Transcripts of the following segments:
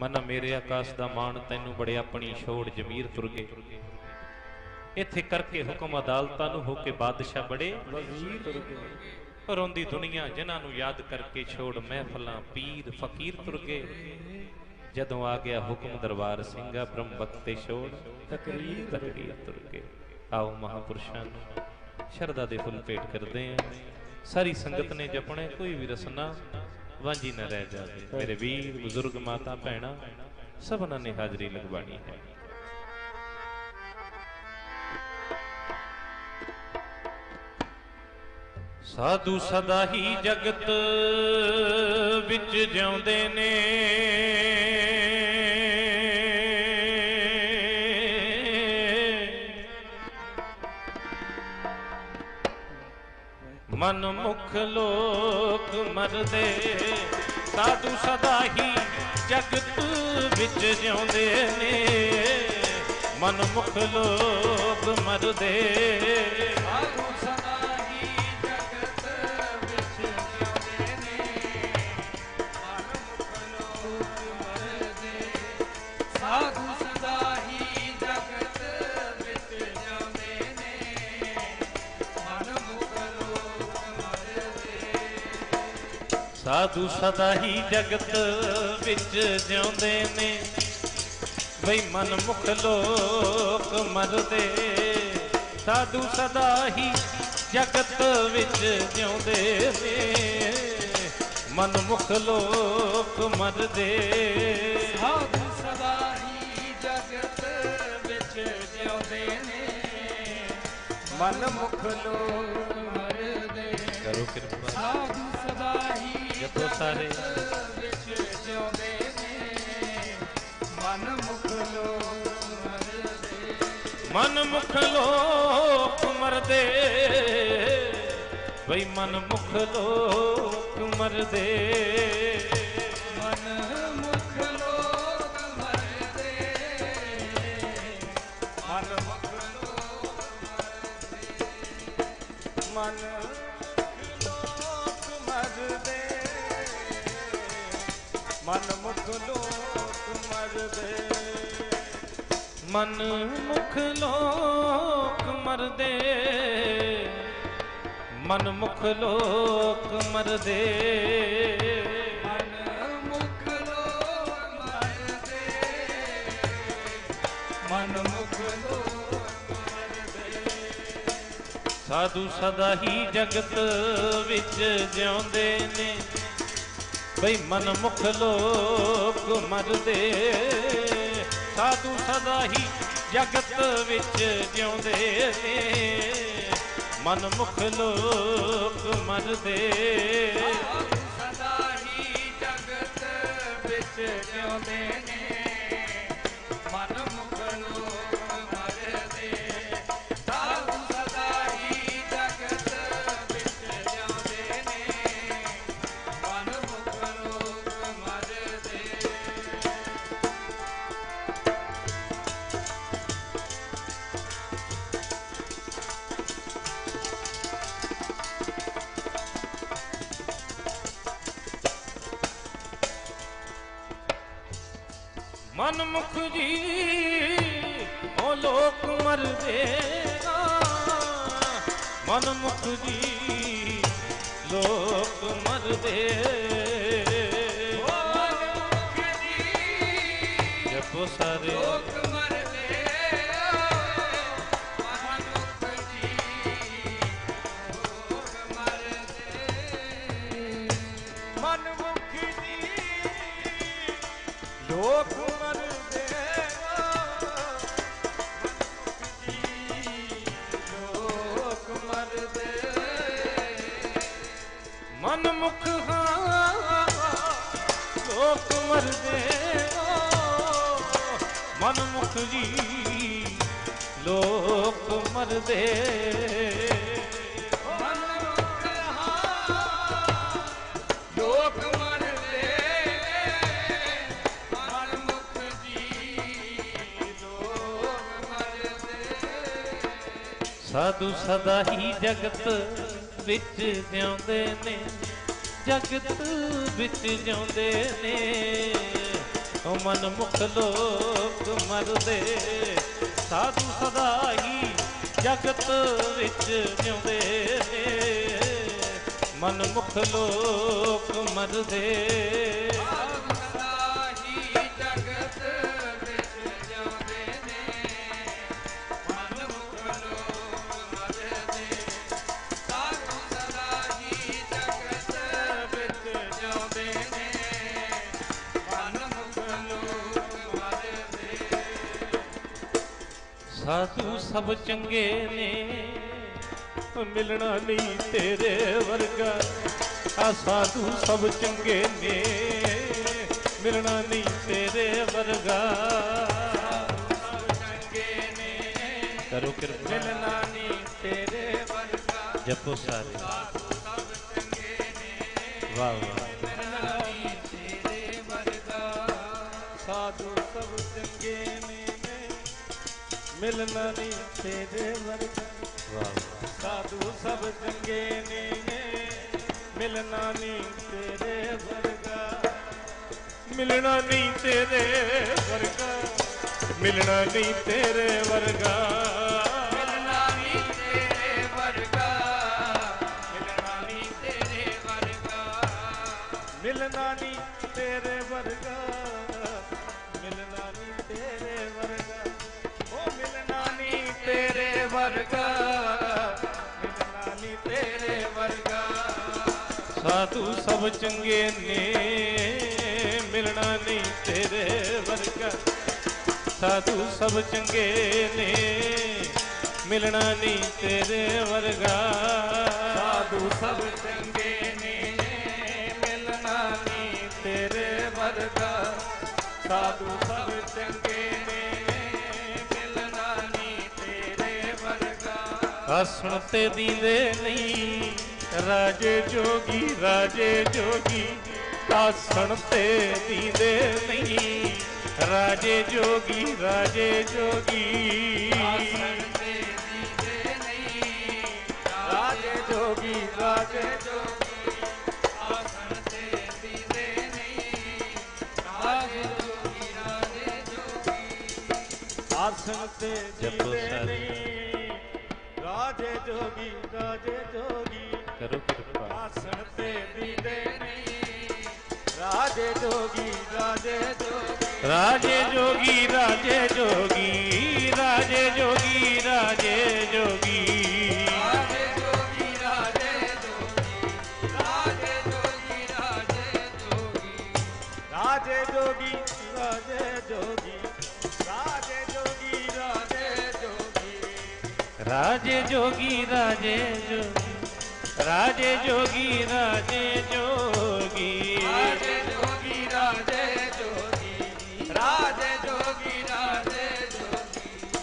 ਮਨ ਮੇਰੇ ਆਕਾਸ਼ ਦਾ ਮਾਣ ਤੈਨੂੰ ਬੜੇ ਆਪਣੀ ਛੋੜ ਜਮੀਰ ਤੁਰ ਇੱਥੇ ਕਰਕੇ ਹੁਕਮ ਅਦਾਲਤਾਂ ਨੂੰ ਹੋ ਕੇ ਬਾਦਸ਼ਾਹ ਬੜੇ ਵਜ਼ੀਰ ਤੁਰ ਰੋਂਦੀ ਦੁਨੀਆ ਜਿਨ੍ਹਾਂ ਨੂੰ ਯਾਦ ਕਰਕੇ ਛੋੜ ਮਹਿਫਲਾਂ, ਪੀਰ, ਫਕੀਰ ਤੁਰ ਜਦੋਂ ਆ ਗਿਆ ਹੁਕਮ ਦਰਬਾਰ ਸਿੰਘਾ ਬ੍ਰਹਮ ਬਖਤੇ ਛੋੜ, ਤਕਰੀਰ ਤੁਰ ਤਕਰੀਰ ਤੁਰ ਆਓ ਮਹਾਪੁਰਸ਼ਾਂ ਨੂੰ ਸ਼ਰਧਾ ਦੇ ਫੁੱਲ ਭੇਟ ਕਰਦੇ ਆਂ। ਸਾਰੀ ਸੰਗਤ ਨੇ ਜਪਣੇ, ਕੋਈ ਵੀ ਰਸਨਾ ਵਾਂਝੀ ਨਾ ਰਹਿ ਜਾਵੇ। ਮੇਰੇ ਵੀਰ, ਬਜ਼ੁਰਗ, ਮਾਤਾ, ਭੈਣਾ ਸਭਨਾਂ ਨੇ ਹਾਜ਼ਰੀ ਲਗਵਾਣੀ ਹੈ। ਸਾਧੂ ਸਦਾ ਹੀ ਜਗਤ ਵਿੱਚ ਜਿਉਂਦੇ ਨੇ। ਮਨਮੁਖ ਲੋਕ ਮਰਦੇ। ਸਾਧੂ ਸਦਾ ਹੀ ਜਗਤ ਵਿੱਚ ਜਿਉਂਦੇ ਨੇ। ਮਨਮੁਖ ਲੋਕ ਮਰਦੇ। ਸਾਧੂ ਸਦਾ ਹੀ ਜਗਤ ਵਿੱਚ ਜਿਉਂਦੇ ਨੇ। ਬਈ ਮਨ ਮੁਖ ਲੋਕ ਮਰਦੇ। ਸਾਧੂ ਸਦਾ ਹੀ ਜਗਤ ਵਿੱਚ ਜਿਉਂਦੇ ਨੇ। ਮਨ ਮੁਖ ਲੋਕ ਮਰਦੇ। ਸਾਧੂ ਸਦਾ ਹੀ ਜਗਤ ਵਿੱਚ ਜਿਉਂਦੇ ਨੇ। ਮਨ ਮੁਖ ਲੋਕ ਮਰਦੇ। ਕਰੋ ਕਿਰਪਾ। ਸਾਧੂ ਸਦਾ ਹੀ ਜਪੋ ਸਾਰੇ। ਵਿੱਚ ਜਿਉਂਦੇ ਨੇ। ਮਨ ਮੁਖ ਲੋਕ ਮਰਦੇ ਮਨ ਮੁਖ ਲੋਕ ਮਰਦੇ। ਬਈ ਮਨ ਮੁਖ ਲੋਕ ਮਰਦੇ। ਮਨ ਮੁਖ ਲੋਕ ਮਰਦੇ। ਮਨ ਮੁਖ ਲੋਕ ਮਨ ਮਨ ਮੁਖ ਲੋਕ ਮਰਦੇ। ਮਨ ਮੁਖ ਲੋਕ ਮਰਦੇ। ਮਨ ਮੁਖ ਲੋਕ ਮਰਦੇ। ਮਨ ਮੁਖ ਲੋਕ ਮਰਦੇ। ਮਨ ਮੁਖ ਲੋਕ ਮਰਦੇ ਸਾਧੂ ਸਦਾ ਹੀ ਜਗਤ ਵਿੱਚ ਜਿਉਂਦੇ ਨੇ। ਬਈ ਮਨ ਮੁਖ ਲੋਕ ਮਰਦੇ। ਸਾਧੂ ਸਦਾ ਹੀ ਜਗਤ ਵਿੱਚ ਜਿਉਂਦੇ ਨੇ। ਮਨ ਮੁਖ ਲੋਕ ਮਰਦੇ। ਸਦਾ ਹੀ ਜਗਤ ਵਿੱਚ ਜਿਉਂਦੇ ਨੇ। ਮਨ ਮੁਖ ਜੀ, ਉਹ ਲੋਕ ਮਰਦੇ ਆ ਜੀ, ਲੋਕ ਮਰਦੇ। ਜਪੋ ਸਾਰੇ। ਲੋਕ ਮਰਦੇ ਮਨੁੱਖ ਜੀ ਲੋਕ ਮਰਦੇ ਮਨ ਜੀ, ਲੋਕ ਮੁਖ ਹਾਂ। ਲੋਕ ਮਰਦੇ ਮਨ ਮੁਖ ਜੀ। ਲੋਕ ਮਰਦੇ ਮਨੁੱਖ ਹਾਂ। ਲੋਕ ਮਰਦੇ ਮਨੁੱਖ ਜੀ। ਸਾਧੂ ਸਦਾ ਹੀ ਜਗਤ ਵਿੱਚ ਜਿਉਂਦੇ ਨੇ। ਜਗਤ ਵਿੱਚ ਜਿਉਂਦੇ ਨੇ ਓ ਮਨ ਮੁਖ ਲੋਕ ਮਰਦੇ। ਸਾਧੂ ਸਦਾ ਹੀ ਜਗਤ ਵਿੱਚ ਜਿਉਂਦੇ ਨੇ, ਮਨ ਮੁਖ ਲੋਕ ਮਰਦੇ। ਸਾਧੂ ਸਭ ਚੰਗੇ ਨੇ। ਮਿਲਣਾ ਨਹੀਂ ਤੇਰੇ ਵਰਗਾ। ਆ ਸਾਧੂ ਸਭ ਚੰਗੇ ਨੇ। ਮਿਲਣਾ ਨਹੀਂ ਤੇਰੇ ਵਰਗਾ। ਚੰਗੇ ਨੇ ਕਰੋ ਕਿਰਪਾ। ਮਿਲਣਾ ਨਹੀਂ ਤੇਰੇ ਵਰਗਾ। ਜਪੋ ਸਾਰੇ। ਸਭ ਚੰਗੇ ਨੇ। ਵਾਹ ਵਾਹ। ਮਿਲਣਾ ਨਹੀਂ ਤੇਰੇ ਵਰਗਾ। ਵਾਹ ਸਾਧੂ ਸਭ ਚੰਗੇ ਨੇ ਮਿਲਣਾ ਨਹੀਂ ਤੇਰੇ ਵਰਗਾ। ਮਿਲਣਾ ਨਹੀਂ ਤੇਰੇ ਵਰਗਾ ਮਿਲਣਾ ਨਹੀਂ ਤੇਰੇ ਵਰਗਾ। ਮਿਲਣਾ ਨਹੀਂ ਤੇਰੇ ਵਰਗਾ ਮਿਲਣਾ ਨਹੀਂ ਤੇਰੇ ਵਰਗਾ। ਮਿਲਣਾ ਨਹੀਂ ਵਰਗਾ ਮਿਲਣਾ ਨਹੀਂ ਤੇਰੇ ਵਰਗਾ। ਸਾਧੂ ਸਭ ਚੰਗੇ ਨੇ ਮਿਲਣਾ ਨਹੀਂ ਤੇਰੇ ਵਰਗਾ। ਸਾਧੂ ਸਭ ਚੰਗੇ ਨੇ ਮਿਲਣਾ ਨਹੀਂ ਤੇਰੇ ਵਰਗਾ। ਸਾਧੂ ਸਭ ਚੰਗੇ ਨੇ ਮਿਲਣਾ ਨਹੀਂ ਤੇਰੇ ਵਰਗਾ। ਸਾਧੂ ਸਭ ਚੰਗੇ ਵਰਗਾ ਆਸਣ ਤੇ ਦੀਦੇ ਨਹੀਂ ਰਾਜੇ ਜੋਗੀ ਰਾਜੇ ਜੋਗੀ ਆਸਣ ਤੇ ਦੀਦੇ ਨਹੀਂ ਰਾਜੇ ਜੋਗੀ ਰਾਜੇ ਜੋਗੀ ਆਸਣ ਤੇ ਦੀਦੇ ਨਹੀਂ ਰਾਜੇ ਜੋਗੀ ਰਾਜੇ ਜੋਗੀ ਆਸਣ ਤੇ ਦੀਦੇ ਨਹੀਂ ਰਾਜੇ ਜੋਗੀ ਰਾਜੇ ਜੋਗੀ ਆਸਣ ਤੇ ਜਪੋ ਦੀਦੇ ਸਾਰੇ। ਨਹੀਂ ਰਾਜੇ ਜੋਗੀ ਰਾਜੇ ਜੋਗੀ। ਕਰੋ ਕਿਰਪਾ। ਆਸਣ ਤੇ ਦੀਦੇ ਨਹੀਂ ਰਾਜੇ ਜੋਗੀ ਰਾਜੇ ਜੋਗੀ। ਰਾਜੇ ਜੋਗੀ ਰਾਜੇ ਜੋਗੀ। ਰਾਜੇ ਜੋਗੀ ਰਾਜੇ ਜੋਗੀ। ਰਾਜੇ ਜੋਗੀ ਰਾਜੇ ਜੋਗੀ। ਰਾਜੇ ਜੋਗੀ ਰਾਜੇ ਜੋ ਰਾਜੇ ਜੋਗੀ ਰਾਜੇ ਜੋਗੀ। ਰਾਜੇ ਜੋਗੀ ਰਾਜੇ ਜੋਗੀ ਰਾਜੇ ਜੋਗੀ ਰਾਜੇ ਜੋਗੀ।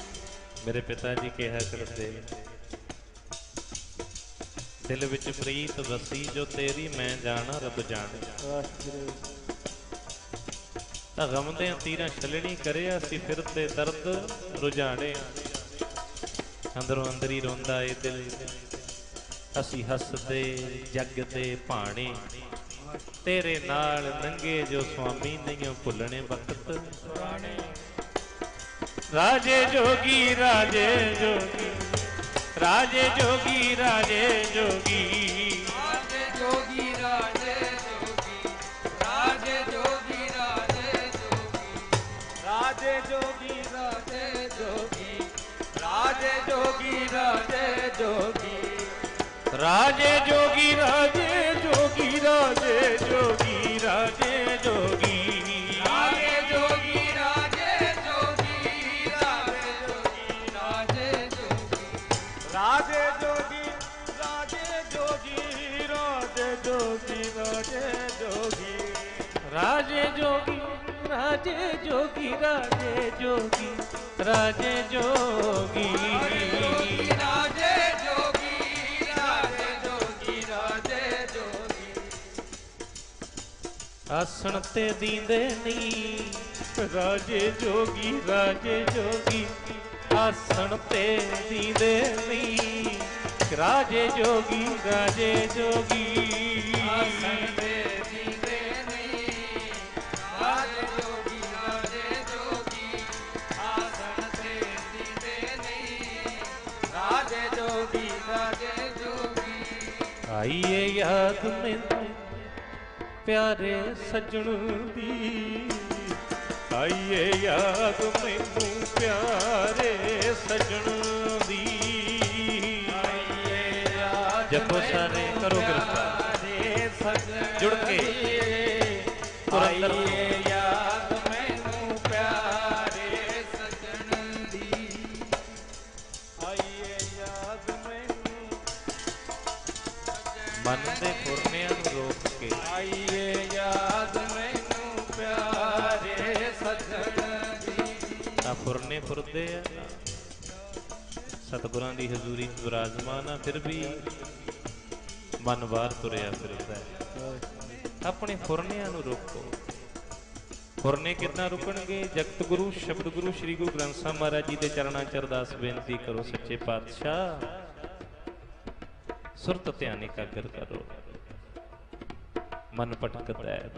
ਮੇਰੇ ਪਿਤਾ ਜੀ ਕਿਹਾ ਕਰਦੇ ਦਿਲ ਵਿੱਚ ਪ੍ਰੀਤ ਵਸੀ ਜੋ ਤੇਰੀ ਮੈਂ ਜਾਣਾ ਰੱਬ ਜਾਣੇ। ਤਾਂ ਗਮ ਤੀਰਾਂ ਛਲਣੀ ਕਰਿਆ ਸੀ ਫਿਰ ਤੇ ਦਰਦ ਰੁਝਾਣੇ ਅੰਦਰੋਂ ਅੰਦਰ ਹੀ ਰੋਂਦਾ ਏ ਦਿਲ। ਅਸੀਂ ਹੱਸਦੇ ਜੱਗ ਦੇ ਭਾਣੇ। ਤੇਰੇ ਨਾਲ ਨੰਗੇ ਜੋ ਸੁਆਮੀ ਨਹੀਂ ਭੁੱਲਣੇ ਵਕਤ। ਰਾਜੇ ਜੋਗੀ ਰਾਜੇ ਜੋਗੀ। ਰਾਜੇ ਜੋਗੀ ਰਾਜੇ ਜੋਗੀ। ਜੋਗੀ ਰਾਜੇ ਜੋਗੀ ਰਾਜੇ ਜੋਗੀ ਰਾਜੇ ਜੋਗੀ ਰਾਜੇ ਜੋਗੀ ਰਾਜੇ ਜੋਗੀ ਰਾਜੇ ਜੋਗੀ ਰਾਜੇ ਜੋਗੀ ਰਾਜੇ ਜੋਗੀ ਰਾਜੇ ਜੋਗੀ ਰਾਜੇ ਜੋਗੀ ਰਾਜੇ ਜੋਗੀ ਰਾਜੇ ਜੋਗੀ ਰਾਜੇ ਜੋਗੀ ਰਾਜੇ ਜੋਗੀ ਰਾਜੇ ਜੋਗੀ ਰਾਜੇ ਜੋਗੀ ਰਾਜੇ ਜੋਗੀ। ਰਾਜੇ ਜੋਗੀ ਰਾਜੇ ਜੋਗੀ ਰਾਜੇ ਜੋਗੀ ਆਸਣ ਤੇ ਦੀਂਦੇ ਨਹੀਂ ਰਾਜੇ ਜੋਗੀ ਰਾਜੇ ਜੋਗੀ। ਆਸਣ ਤੇ ਦੀਂਦੇ ਨਹੀਂ ਰਾਜੇ ਜੋਗੀ ਰਾਜੇ ਜੋਗੀ। ਆਸਣ ਤੇ जोगी लागे जोगी ਆਈਏ ਯਾਦ ਮੈਨੂੰ ਪਿਆਰੇ ਸੱਜਣ ਦੀ। ਆਈਏ ਯਾਦ ਮੈਨੂੰ ਪਿਆਰੇ ਸੱਜਣ ਦੀ। ਆਈਏ ਯਾਦ ਜਪੋ ਸਾਰੇ ਕਰੋ ਕਿਰਪਾ। ਜੁੜ ਕੇ ਆਈਏ ਮਨ ਦੇ ਫੁਰਨਿਆਂ ਨੂੰ ਰੋਕ ਕੇ। ਆਈਏ ਯਾਦ ਮੈਨੂੰ ਪਿਆਰੇ ਸਜਣ ਦੀ। ਆ ਫੁਰਨੇ ਫੁਰਦੇ ਆ। ਸਤਿਗੁਰਾਂ ਦੀ ਹਜ਼ੂਰੀ 'ਚ ਵਿਰਾਜਮਾਨ ਆ ਫਿਰ ਵੀ ਮਨ ਬਾਹਰ ਤੁਰਿਆ ਫਿਰਦਾ ਆਪਣੇ ਫੁਰਨਿਆਂ ਨੂੰ ਰੋਕੋ। ਫੁਰਨੇ ਕਿੱਦਾਂ ਰੁਕਣਗੇ? ਜਗਤ ਗੁਰੂ ਸ਼ਬਦ ਗੁਰੂ ਸ੍ਰੀ ਗੁਰੂ ਗ੍ਰੰਥ ਸਾਹਿਬ ਮਹਾਰਾਜ ਜੀ ਦੇ ਚਰਨਾਂ 'ਚ ਅਰਦਾਸ ਬੇਨਤੀ ਕਰੋ ਸੱਚੇ ਪਾਤਸ਼ਾਹ। ਸੁਰਤ ਧਿਆਨ ਇਕਾਗਰ ਕਰੋ ਮਨ ਭਟਕਦਾ ਹੈ।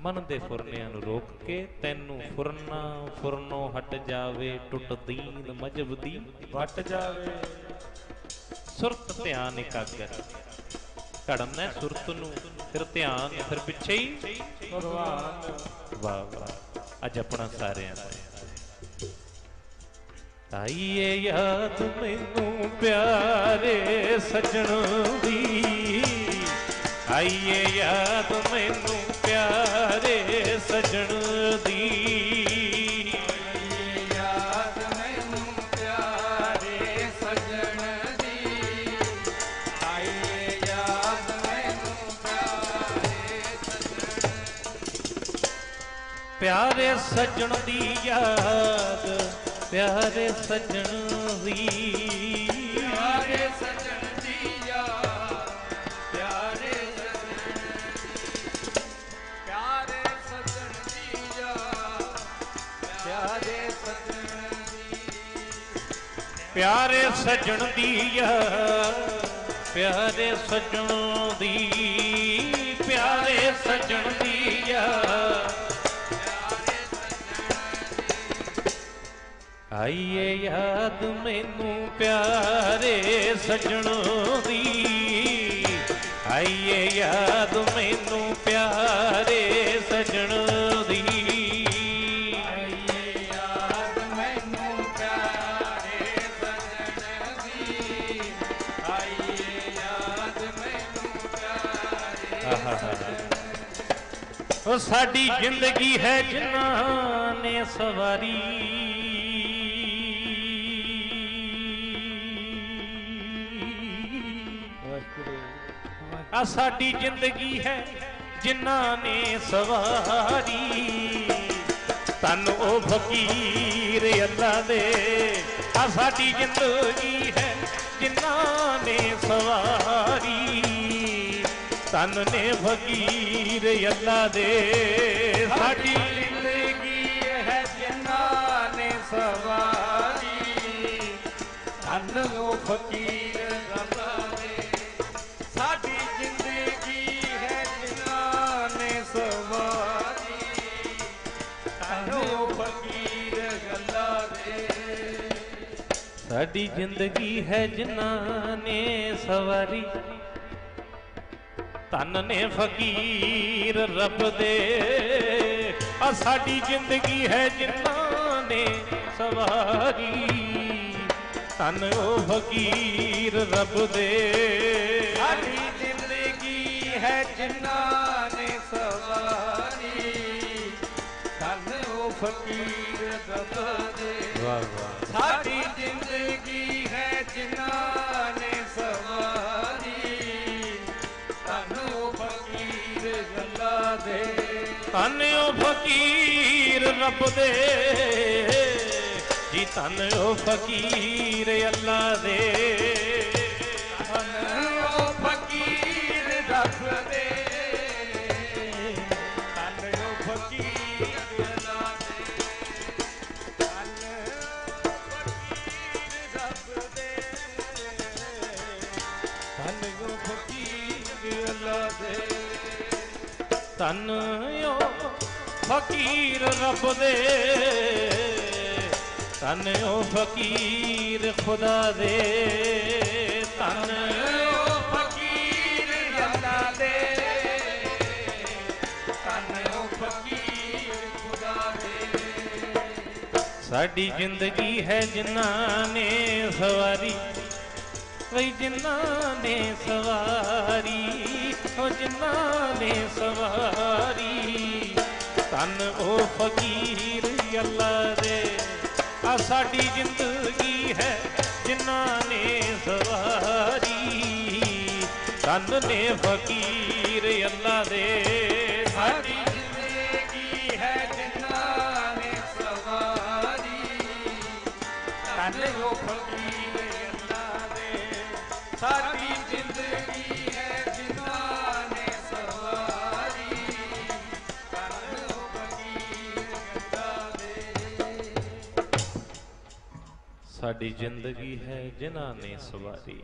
ਮਨ ਦੇ ਫੁਰਨਿਆਂ ਨੂੰ ਰੋਕ ਕੇ ਤੈਨੂੰ ਫੁਰਨਾ, ਫੁਰਨੋਂ ਹਟ ਜਾਵੇ, ਟੁੱਟ ਦੀਨ ਮਜਬ ਦੀ ਵੱਟ ਜਾਵੇ। ਸੁਰਤ ਧਿਆਨ ਇਕਾਗਰ ਘੜਨਾ ਸੁਰਤ ਨੂੰ, ਫਿਰ ਧਿਆਨ, ਫਿਰ ਪਿੱਛੇ ਹੀ ਭਗਵਾਨ। ਵਾਹ ਵਾਹ। ਅੱਜ ਆਪਣਾ ਸਾਰਿਆਂ ਦਾ ਆਈਏ ਯਾਦ ਮੈਨੂੰ ਪਿਆਰੇ ਸੱਜਣ ਦੀ। ਆਈਏ ਯਾਦ ਮੈਨੂੰ ਪਿਆਰੇ ਸੱਜਣ ਦੀ ਆਈਏ ਯਾਦ ਮੈਨੂੰ ਪਿਆਰੇ ਸਜਣ ਦੀ। ਆਈਏ ਯਾਦ ਮੈਨੂੰ ਪਿਆਰੇ ਪਿਆਰੇ ਸੱਜਣ ਦੀ ਯਾਦ ਪਿਆਰੇ ਸੱਜਣ ਦੀ ਪਿਆਰੇ ਸਜਣ ਦੀ ਯਾਦ ਪਿਆਰੇ ਸਜਣ ਪਿਆਰੇ ਸਜਣ ਦੀ ਯਾਦ ਪਿਆਰੇ ਸਜਣ ਦੀ ਪਿਆਰੇ ਸੱਜਣ ਦੀ ਯਾਦ ਪਿਆਰੇ ਸੱਜਣ ਦੀ ਪਿਆਰੇ ਸੱਜਣ ਆਈਏ ਯਾਦ ਮੈਨੂੰ ਪਿਆਰੇ ਸਜਣੋ ਦੀ। ਆਈਏ ਯਾਦ ਮੈਨੂੰ ਪਿਆਰੇ ਸੱਜਣ ਦੀ। ਸਾਡੀ ਜ਼ਿੰਦਗੀ ਹੈ ਜਿਨ੍ਹਾਂ ਨੇ ਸਵਾਰੀ ਆ ਸਾਡੀ ਜ਼ਿੰਦਗੀ ਹੈ, ਜਿਨ੍ਹਾਂ ਨੇ ਸਵਾਰੀ। ਤਨ ਉਹ ਫਕੀਰ ਅੱਲਾ ਦੇ। ਆ ਸਾਡੀ ਜ਼ਿੰਦਗੀ ਹੈ, ਜਿਨ੍ਹਾਂ ਨੇ ਸਵਾਰੀ। ਤਨ ਨੇ ਫਕੀਰ ਅੱਲਾ ਦੇ। ਸਾਡੀ ਜ਼ਿੰਦਗੀ ਹੈ, ਜਿਨ੍ਹਾਂ ਨੇ ਸਵਾਰੀ। ਧੰਨ ਉਹ ਫਕੀਰ ਰੱਬਾ ਸਾਡੀ ਜ਼ਿੰਦਗੀ ਹੈ ਜਿਨ੍ਹਾਂ ਨੇ ਸਵਾਰੀ। ਤਨ ਨੇ ਫਕੀਰ ਰੱਬ ਦੇ। ਆ ਸਾਡੀ ਜ਼ਿੰਦਗੀ ਹੈ ਜਿਨ੍ਹਾਂ ਨੇ ਸਵਾਰੀ। ਤਨ ਉਹ ਫਕੀਰ ਰੱਬ ਦੇ। ਸਾਡੀ ਜ਼ਿੰਦਗੀ ਹੈ ਜਿਨ੍ਹਾਂ ਫਕੀਰ ਰੱਬ ਦੇ। ਜੀ ਤਨ ਉਹ ਫਕੀਰ ਅੱਲਾ ਦੇ। ਤੁਹਾਨੂੰ ਫਕੀਰ ਰੱਬ ਦੇ। ਤੁਹਾਨੂੰ ਫਕੀਰ ਗੱਲਾ ਦੇ। ਤੁਹਾਨੂੰ ਫਕੀਰ ਰੱਬ ਦੇ। ਤੁਹਾਨੂੰ ਫਕੀਰ ਅੱਲਾ ਦੇ। ਤਨ ਫਕੀਰ ਰੱਬ ਦੇ। ਤਨ ਉਹ ਫਕੀਰ ਖੁਦਾ ਦੇ। ਤਨ ਉਹ ਦੇ। ਤਨ ਉਹ ਫਕੀਰ ਖੁਦਾ ਦੇ। ਸਾਡੀ ਜ਼ਿੰਦਗੀ ਹੈ ਜਿਨ੍ਹਾਂ ਨੇ ਸਵਾਰੀ। ਵਈ ਜਿਨ੍ਹਾਂ ਨੇ ਸਵਾਰੀ ਉਹ ਜਿਨ੍ਹਾਂ ਨੇ ਸਵਾਰੀ। ਤਨ ਉਹ ਫਕੀਰ ਅੱਲਾ ਦੇ। ਆ ਸਾਡੀ ਜ਼ਿੰਦਗੀ ਹੈ ਜਿਨ੍ਹਾਂ ਨੇ ਸਵਾਰੀ। ਤਨ ਨੇ ਫਕੀਰ ਅੱਲਾ ਦੇ। ਸਾਡੀ ਜ਼ਿੰਦਗੀ ਹੈ ਜਿਨ੍ਹਾਂ ਨੇ ਸਵਾਰੀ।